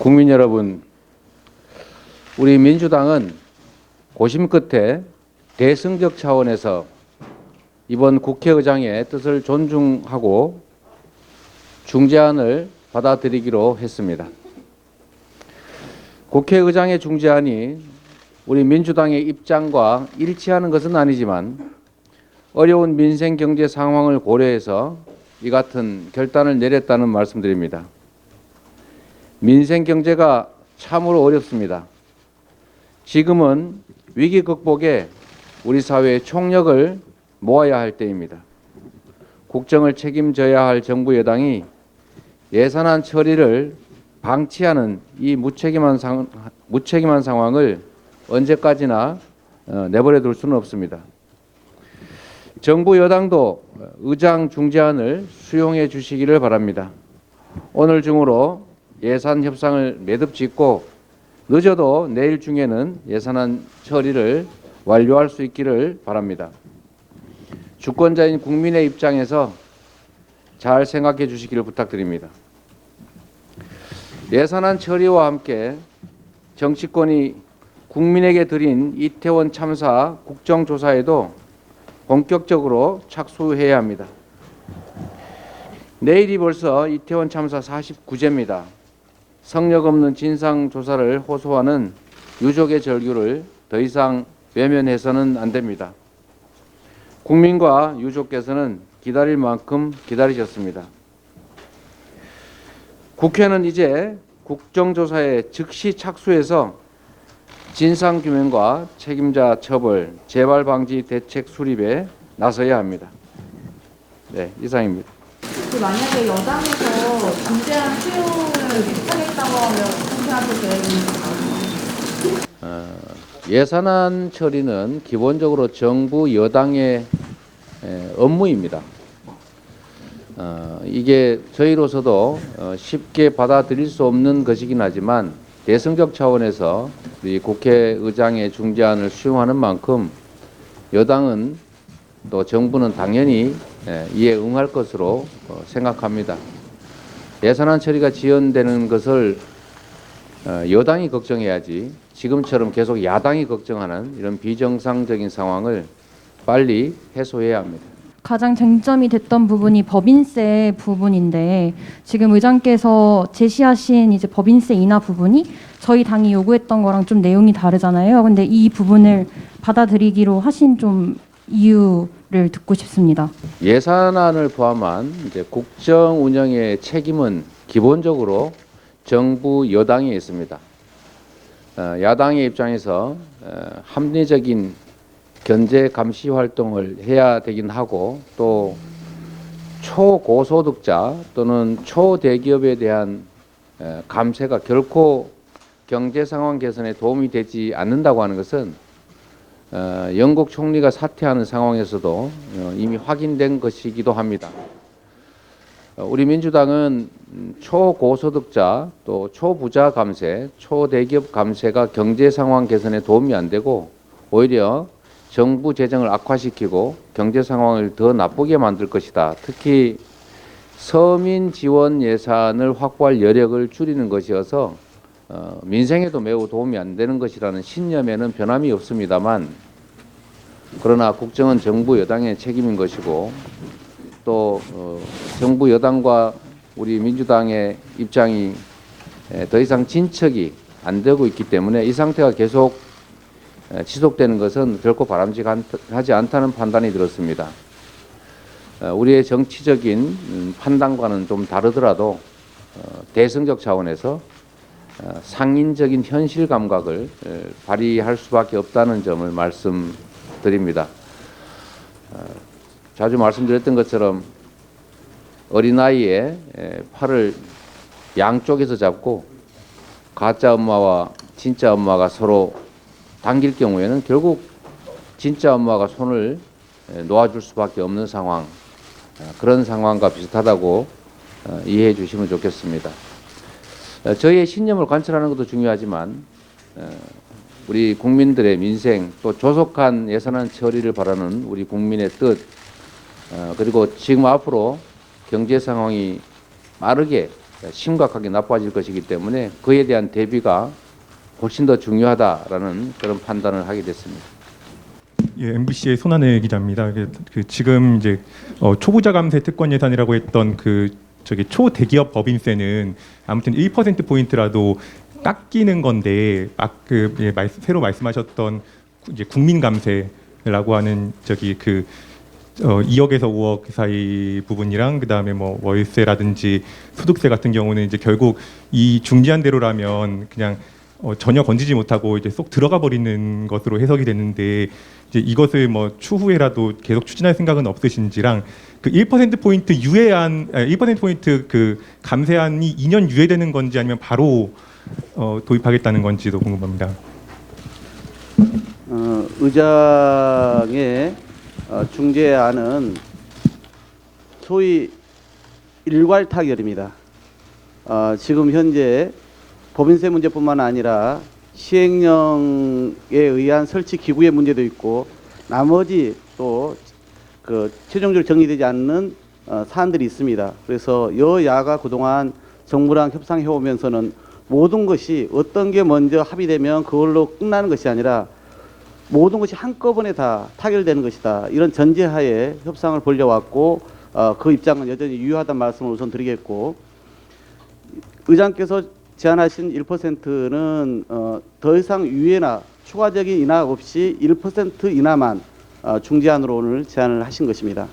국민 여러분, 우리 민주당은 고심 끝에 대승적 차원에서 이번 국회의장의 뜻을 존중하고 중재안을 받아들이기로 했습니다. 국회의장의 중재안이 우리 민주당의 입장과 일치하는 것은 아니지만 어려운 민생 경제 상황을 고려해서 이 같은 결단을 내렸다는 말씀드립니다. 민생 경제가 참으로 어렵습니다. 지금은 위기 극복에 우리 사회의 총력을 모아야 할 때입니다. 국정을 책임져야 할 정부 여당이 예산안 처리를 방치하는 이 무책임한, 상, 무책임한 상황을 언제까지나 어, 내버려 둘 수는 없습니다. 정부 여당도 의장 중재안을 수용해 주시기를 바랍니다. 오늘 중으로 예산 협상을 매듭 짓고 늦어도 내일 중에는 예산안 처리를 완료할 수 있기를 바랍니다. 주권자인 국민의 입장에서 잘 생각해 주시기를 부탁드립니다. 예산안 처리와 함께 정치권이 국민에게 드린 이태원 참사 국정조사에도 본격적으로 착수해야 합니다. 내일이 벌써 이태원 참사 49제입니다. 성력 없는 진상 조사를 호소하는 유족의 절규를 더 이상 외면해서는 안 됩니다. 국민과 유족께서는 기다릴 만큼 기다리셨습니다. 국회는 이제 국정조사에 즉시 착수해서 진상 규명과 책임자 처벌, 재발 방지 대책 수립에 나서야 합니다. 네, 이상입니다. 그 만약에 여당에서 중재안 수용을 못하겠다고 하면 어떻게 하실 계획인가요? 예산안 처리는 기본적으로 정부 여당의 에, 업무입니다. 어, 이게 저희로서도 어, 쉽게 받아들일 수 없는 것이긴 하지만 대승적 차원에서 우리 국회의장의 중재안을 수용하는 만큼 여당은 또 정부는 당연히 에, 이에 응할 것으로 어, 생각합니다. 예산안 처리가 지연되는 것을 어, 여당이 걱정해야지 지금처럼 계속 야당이 걱정하는 이런 비정상적인 상황을 빨리 해소해야 합니다. 가장 쟁점이 됐던 부분이 법인세 부분인데 지금 의장께서 제시하신 이제 법인세 인하 부분이 저희 당이 요구했던 거랑 좀 내용이 다르잖아요. 근데 이 부분을 받아들이기로 하신 좀 이유 를 듣고 싶습니다. 예산안을 포함한 이제 국정 운영의 책임은 기본적으로 정부 여당에 있습니다. 어, 야당의 입장에서 어, 합리적인 견제 감시 활동을 해야 되긴 하고 또 초고소득자 또는 초대기업에 대한 에, 감세가 결코 경제 상황 개선에 도움이 되지 않는다고 하는 것은 어, 영국 총리가 사퇴하는 상황에서도 어, 이미 확인된 것이기도 합니다. 어, 우리 민주당은 음, 초고소득자 또 초부자 감세, 초대기업 감세가 경제 상황 개선에 도움이 안 되고 오히려 정부 재정을 악화시키고 경제 상황을 더 나쁘게 만들 것이다. 특히 서민 지원 예산을 확보할 여력을 줄이는 것이어서 어, 민생에도 매우 도움이 안 되는 것이라는 신념에는 변함이 없습니다만 그러나 국정은 정부 여당의 책임인 것이고 또 어, 정부 여당과 우리 민주당의 입장이 에, 더 이상 진척이 안 되고 있기 때문에 이 상태가 계속 에, 지속되는 것은 결코 바람직하지 않다는 판단이 들었습니다. 어, 우리의 정치적인 음, 판단과는 좀 다르더라도 어, 대승적 차원에서 어, 상인적인 현실 감각을 에, 발휘할 수밖에 없다는 점을 말씀드립니다. 어, 자주 말씀드렸던 것처럼 어린아이의 에, 팔을 양쪽에서 잡고 가짜 엄마와 진짜 엄마가 서로 당길 경우에는 결국 진짜 엄마가 손을 에, 놓아줄 수밖에 없는 상황 어, 그런 상황과 비슷하다고 어, 이해해 주시면 좋겠습니다. 어, 저희의 신념을 관철하는 것도 중요하지만 어, 우리 국민들의 민생 또 조속한 예산안 처리를 바라는 우리 국민의 뜻 어, 그리고 지금 앞으로 경제 상황이 빠르게 심각하게 나빠질 것이기 때문에 그에 대한 대비가 훨씬 더 중요하다라는 그런 판단을 하게 됐습니다. 예, MBC의 손한혜 기자입니다. 그, 그 지금 이제 어, 초보자 감세 특권 예산이라고 했던 그 저기 초대기업 법인세는 아무튼 1% 포인트라도 깎이는 건데 아그 예, 말, 새로 말씀하셨던 구- 이제 국민 감세라고 하는 저기 그 어, 2억에서 5억 사이 부분이랑 그다음에 뭐 월세라든지 소득세 같은 경우는 이제 결국 이 중지한 대로라면 그냥 어, 전혀 건지지 못하고 이제 쏙 들어가 버리는 것으로 해석이 됐는데 이제 이것을 뭐 추후에라도 계속 추진할 생각은 없으신지랑 그 1% 포인트 유예한 1% 포인트 그 감세안이 2년 유예되는 건지 아니면 바로 어, 도입하겠다는 건지도 궁금합니다. 어, 의장의 어, 중재안은 소위 일괄 타결입니다. 어, 지금 현재 법인세 문제뿐만 아니라 시행령에 의한 설치 기구의 문제도 있고 나머지 또 그 최종적으로 정리되지 않는 어, 사안들이 있습니다. 그래서 여야가 그동안 정부랑 협상해 오면서는 모든 것이 어떤 게 먼저 합의되면 그걸로 끝나는 것이 아니라 모든 것이 한꺼번에 다 타결되는 것이다. 이런 전제하에 협상을 벌려왔고 어, 그 입장은 여전히 유효하다는 말씀을 우선 드리겠고 의장께서 제안하신 1%는 어, 더 이상 유예나 추가적인 인하 없이 1% 인하만 어, 중재안으로 오늘 제안을 하신 것입니다.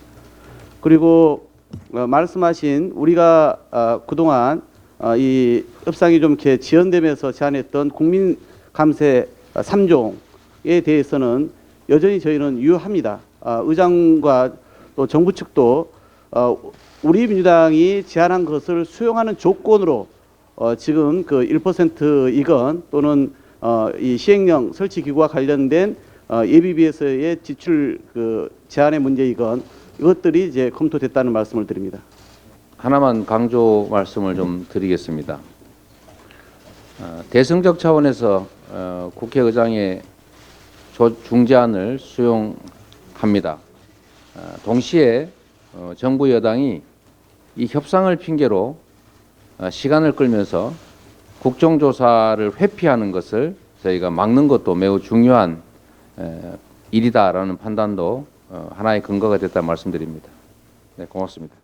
그리고 어, 말씀하신 우리가 어, 그동안 어, 이 협상이 좀 이렇게 지연되면서 제안했던 국민 감세 3종에 대해서는 여전히 저희는 유효합니다. 아, 의장과 또 정부 측도 어, 우리 민주당이 제안한 것을 수용하는 조건으로 어, 지금 그 1%이건 또는 어, 이 시행령 설치 기구와 관련된 어, 예비비에서의 지출 그 제한의 문제 이건 이것들이 이제 검토됐다는 말씀을 드립니다. 하나만 강조 말씀을 좀 드리겠습니다. 어, 대승적 차원에서 어, 국회의장의 조- 중재안을 수용합니다. 어, 동시에 어, 정부 여당이 이 협상을 핑계로 어, 시간을 끌면서 국정조사를 회피하는 것을 저희가 막는 것도 매우 중요한 에, 일이다라는 판단도 어, 하나의 근거가 됐다 말씀드립니다. 네, 고맙습니다.